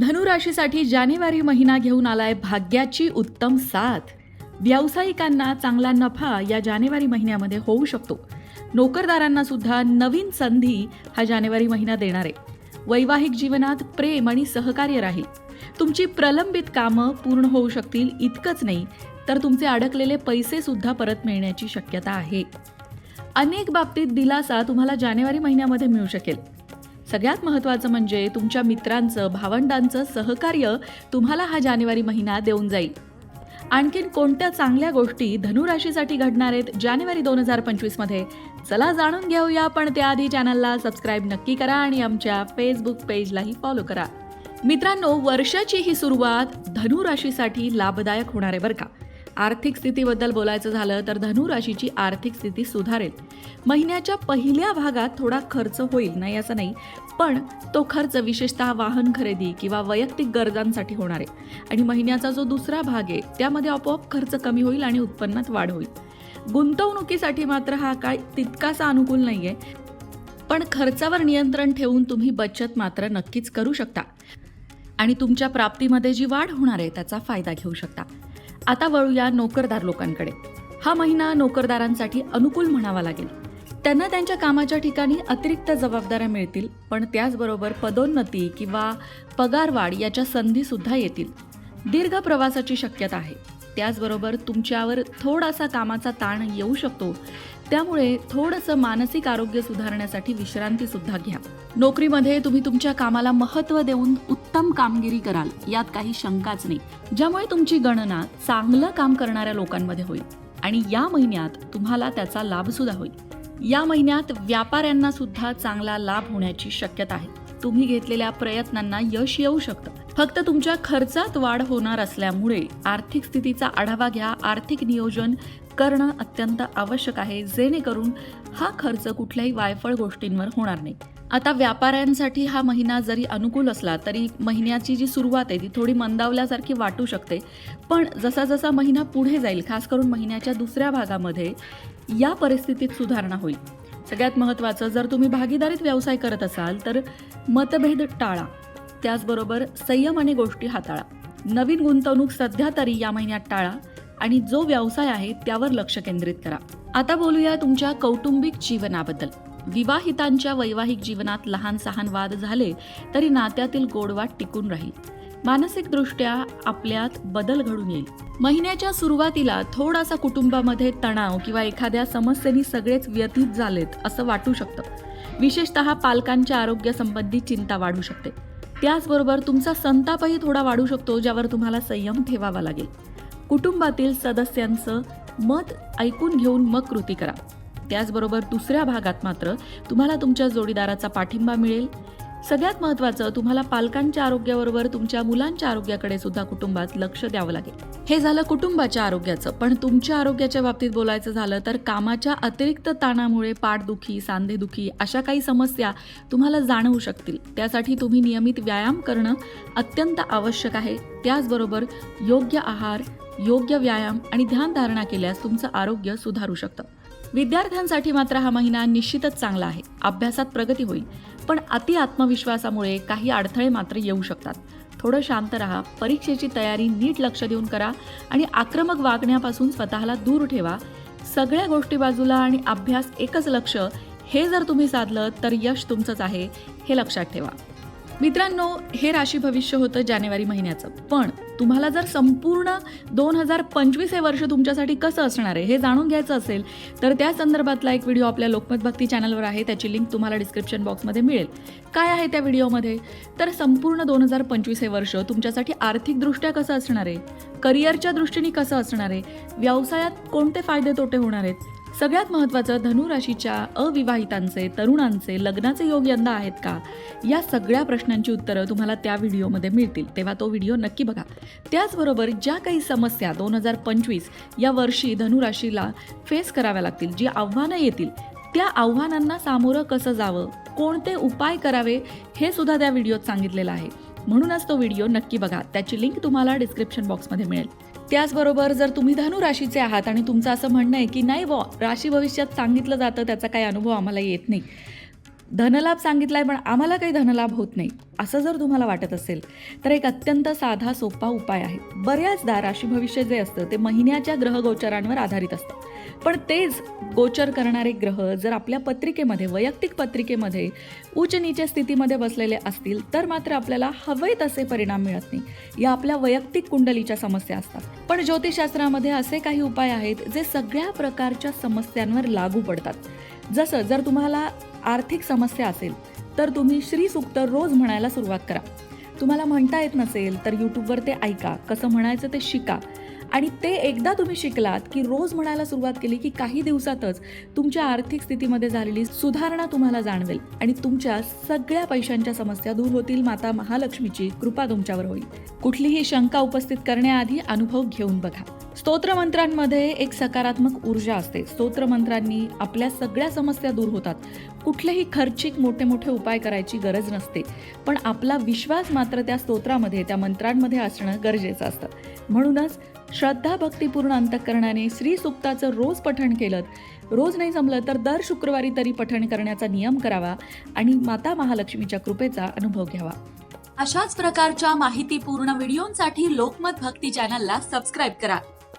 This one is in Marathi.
धनुराशीसाठी जानेवारी महिना घेऊन आलाय भाग्याची उत्तम साथ. व्यावसायिकांना चांगला नफा या जानेवारी महिन्यामध्ये होऊ शकतो. नोकरदारांना सुद्धा नवीन संधी हा जानेवारी महिना देणार आहे. वैवाहिक जीवनात प्रेम आणि सहकार्य राहील. तुमची प्रलंबित कामं पूर्ण होऊ शकतील इतकंच नाही तर तुमचे अडकलेले पैसे सुद्धा परत मिळण्याची शक्यता आहे. अनेक बाबतीत दिलासा तुम्हाला जानेवारी महिन्यामध्ये मिळू शकेल. सगळ्यात महत्त्वाचं म्हणजे तुमच्या मित्रांचं भावंडांचं सहकार्य तुम्हाला हा जानेवारी महिना देऊन जाईल. आणखीन कोणत्या चांगल्या गोष्टी धनुराशीसाठी घडणार आहेत जानेवारी दोन हजार पंचवीसमध्ये चला जाणून घेऊया पण त्याआधी चॅनलला सबस्क्राईब नक्की करा आणि आमच्या फेसबुक पेजलाही फॉलो करा. मित्रांनो वर्षाची ही सुरुवात धनुराशीसाठी लाभदायक होणार आहे बरं का? आर्थिक स्थितीबद्दल बोलायचं झालं तर धनुराशीची आर्थिक स्थिती सुधारेल. महिन्याच्या पहिल्या भागात थोडा खर्च होईल नाही असं नाही पण तो खर्च विशेषतः वाहन खरेदी किंवा वैयक्तिक गरजांसाठी होणार आहे. आणि महिन्याचा जो दुसरा भाग आहे त्यामध्ये आपोआप खर्च कमी होईल आणि उत्पन्नात वाढ होईल. गुंतवणुकीसाठी मात्र हा काळ तितकासा अनुकूल नाही आहे पण खर्चावर नियंत्रण ठेवून तुम्ही बचत मात्र नक्कीच करू शकता. आणि तुमच्या प्राप्तीमध्ये जी वाढ होणार आहे त्याचा फायदा घेऊ शकता. आता वळूया नोकरदार लोकांकडे. हा महिना नोकरदारांसाठी अनुकूल म्हणावा लागेल. त्यांना त्यांच्या कामाच्या ठिकाणी अतिरिक्त जबाबदाऱ्या मिळतील पण त्याचबरोबर पदोन्नती किंवा पगारवाढ याच्या संधीसुद्धा येतील. दीर्घ प्रवासाची शक्यता आहे. त्याचबरोबर तुमच्यावर थोडासा कामाचा ताण येऊ शकतो. त्यामुळे थोडंसं मानसिक आरोग्य सुधारण्यासाठी विश्रांती सुद्धा घ्या. नोकरीमध्ये तुम्ही तुमच्या कामाला महत्त्व देऊन उत्तम कामगिरी कराल यात काही शंकाच नाही. ज्यामुळे तुमची गणना चांगलं काम करणाऱ्या लोकांमध्ये होईल आणि या महिन्यात तुम्हाला त्याचा लाभ सुद्धा होईल. या महिन्यात व्यापाऱ्यांना सुद्धा चांगला लाभ होण्याची शक्यता आहे. तुम्ही घेतलेल्या प्रयत्नांना यश येऊ शकतं. फक्त तुमच्या खर्चात वाढ होणार असल्यामुळे आर्थिक स्थितीचा आढावा घ्या. आर्थिक नियोजन करणं अत्यंत आवश्यक आहे. जेणेकरून हा खर्च कुठल्याही वायफळ गोष्टींवर होणार नाही. आता व्यापाऱ्यांसाठी हा महिना जरी अनुकूल असला तरी महिन्याची जी सुरुवात आहे ती थोडी मंदावल्यासारखी वाटू शकते. पण जसा जसा महिना पुढे जाईल खास करून महिन्याच्या दुसऱ्या भागामध्ये या परिस्थितीत सुधारणा होईल. सगळ्यात महत्त्वाचं जर तुम्ही भागीदारीत व्यवसाय करत असाल तर मतभेद टाळा. त्याचबरोबर संयमाने गोष्टी हाताळा. नवीन गुंतवणूक सध्या तरी या महिन्यात टाळा आणि जो व्यवसाय आहे त्यावर लक्ष केंद्रित करा. आता बोलूया तुमच्या कौटुंबिक जीवनाबद्दल. विवाहितांच्या वैवाहिक जीवनात लहान सहान वाद झाले तरी नात्यातील गोडवाट टिकून राहील. मानसिकदृष्ट्या आपल्यात बदल घडून येईल. महिन्याच्या सुरुवातीला थोडासा कुटुंबामध्ये तणाव किंवा एखाद्या समस्येनी सगळेच व्यतीत झालेत असं वाटू शकतं. विशेषतः पालकांच्या आरोग्यासंबंधी चिंता वाढू शकते. त्याचबरोबर तुमचा संतापही थोडा वाढू शकतो ज्यावर तुम्हाला संयम ठेवावा लागेल. कुटुंबातील सदस्यांचं मत ऐकून घेऊन मग कृती करा. त्याचबरोबर दुसऱ्या भागात मात्र तुम्हाला तुमच्या जोडीदाराचा पाठिंबा मिळेल. सगळ्यात महत्त्वाचं तुम्हाला पालकांच्या आरोग्याबरोबर तुमच्या मुलांच्या आरोग्याकडे सुद्धा कुटुंबात लक्ष द्यावं लागेल. हे झालं कुटुंबाच्या आरोग्याचं. पण तुमच्या आरोग्याच्या बाबतीत बोलायचं झालं तर कामाच्या अतिरिक्त ताणामुळे पाठदुखी सांधेदुखी अशा काही समस्या तुम्हाला जाणवू शकतील. त्यासाठी तुम्ही नियमित व्यायाम करणं अत्यंत आवश्यक आहे. त्याचबरोबर योग्य आहार योग्य व्यायाम आणि ध्यानधारणा केल्यास तुमचं आरोग्य सुधारू शकतं. विद्यार्थ्यांसाठी मात्र हा महिना निश्चितच चांगला आहे. अभ्यासात प्रगती होईल. पण अति आत्मविश्वासामुळे काही अडथळे मात्र येऊ शकतात. थोडं शांत राहा. परीक्षेची तयारी नीट लक्ष देऊन करा आणि आक्रमक वागण्यापासून स्वतःला दूर ठेवा. सगळ्या गोष्टी बाजूला आणि अभ्यास एकच लक्ष. हे जर तुम्ही साधलं तर यश तुमचंच आहे हे लक्षात ठेवा. मित्रांनो हे राशी भविष्य होतं जानेवारी महिन्याचं. पण तुम्हाला जर संपूर्ण दोन हजार पंचवीस हे वर्ष तुमच्यासाठी कसं असणार आहे हे जाणून घ्यायचं असेल तर त्या संदर्भातला एक व्हिडिओ आपल्या लोकमत भक्ती चॅनलवर आहे. त्याची लिंक तुम्हाला डिस्क्रिप्शन बॉक्समध्ये मिळेल. काय आहे त्या व्हिडिओमध्ये? तर संपूर्ण दोन हजार पंचवीस हे वर्ष तुमच्यासाठी आर्थिकदृष्ट्या कसं असणार आहे? करिअरच्या दृष्टीने कसं असणार आहे? व्यवसायात कोणते फायदे तोटे होणार आहेत? सगळ्यात महत्त्वाचं धनुराशीच्या अविवाहितांचे तरुणांचे लग्नाचे योग यंदा आहेत का? या सगळ्या प्रश्नांची उत्तरं तुम्हाला त्या व्हिडिओमध्ये मिळतील. तेव्हा तो व्हिडिओ नक्की बघा. त्याचबरोबर ज्या काही समस्या दोन हजार पंचवीस या वर्षी धनुराशीला फेस कराव्या लागतील जी आव्हानं येतील त्या आव्हानांना सामोरं कसं जावं? कोणते उपाय करावे? हे सुद्धा त्या व्हिडिओत सांगितलेलं आहे. म्हणूनच तो व्हिडिओ नक्की बघा. त्याची लिंक तुम्हाला डिस्क्रिप्शन बॉक्समध्ये मिळेल. त्याचबरोबर जर तुम्ही धनु राशीचे आहात आणि तुमचं असं म्हणणं आहे की नाही बॉ राशी भविष्यात सांगितलं जातं त्याचा काही अनुभव आम्हाला येत नाही. धनलाभ सांगितलाय पण आम्हाला काही धनलाभ होत नाही असं जर तुम्हाला वाटत असेल तर एक अत्यंत साधा सोपा उपाय आहे. बऱ्याचदा राशी भविष्य जे असतं ते महिन्याच्या ग्रहगोचरांवर आधारित असतं. पण तेच गोचर करणारे ग्रह जर आपल्या पत्रिकेमध्ये वैयक्तिक पत्रिकेमध्ये उच्च नीचे स्थितीमध्ये बसलेले असतील तर मात्र आपल्याला हवे तसे परिणाम मिळत नाही. या आपल्या वैयक्तिक कुंडलीच्या समस्या असतात. पण ज्योतिषशास्त्रामध्ये असे काही उपाय आहेत जे सगळ्या प्रकारच्या समस्यांवर लागू पडतात. जसं जर तुम्हाला आर्थिक समस्या असेल तर तुम्ही श्री सुक्त रोज म्हणायला सुरुवात करा. तुम्हाला म्हणता येत नसेल तर यूट्यूबवर ते ऐका कसं म्हणायचं ते शिका. आणि ते एकदा तुम्ही शिकलात की रोज म्हणायला सुरुवात केली की काही दिवसातच तुमच्या आर्थिक स्थितीमध्ये झालेली सुधारणा तुम्हाला जाणवेल आणि तुमच्या सगळ्या पैशांच्या समस्या दूर होतील. माता महालक्ष्मीची कृपा तुमच्यावर होईल. कुठलीही शंका उपस्थित करण्याआधी अनुभव घेऊन बघा. स्तोत्रमंत्रांमध्ये एक सकारात्मक ऊर्जा असते. स्तोत्रमंत्रांनी आपल्या सगळ्या समस्या दूर होतात. कुठलेही खर्चिक मोठे मोठे उपाय करायची गरज नसते. पण आपला विश्वास मात्र त्या स्तोत्रामध्ये त्या मंत्रांमध्ये असणं गरजेचं असतं. म्हणूनच श्रद्धा भक्तिपूर्ण अंतकरणाने श्री सुक्ताचं रोज पठण केलं. रोज नाही जमलं तर दर शुक्रवारी तरी पठण करण्याचा नियम करावा आणि माता महालक्ष्मीच्या कृपेचा अनुभव घ्यावा. अशाच प्रकारच्या माहितीपूर्ण व्हिडिओंसाठी लोकमत भक्ती चॅनलला सबस्क्राईब करा.